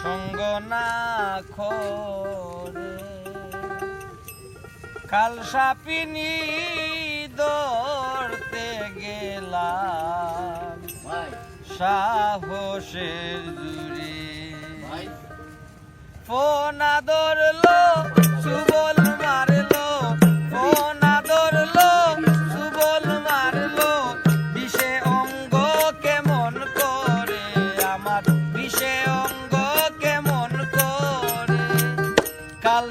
সঙ্গ না খরে কাল পিনি দৌড়তে গেলাম। সাহসের জুড়ে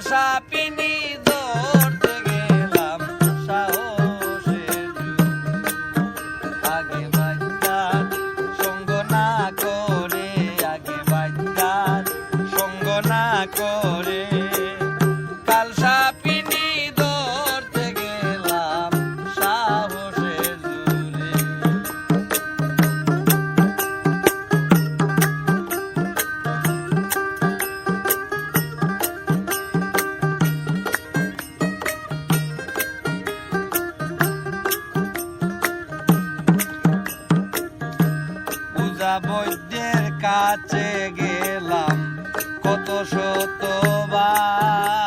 কাল সাপিনি ধরতে গেলাম, সাহসের। আগে বাচ্চার সঙ্গ না করে, আগে বাচ্চার সঙ্গ না করে বৈদ্যের কাছে গেলাম। কত শতবার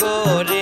করে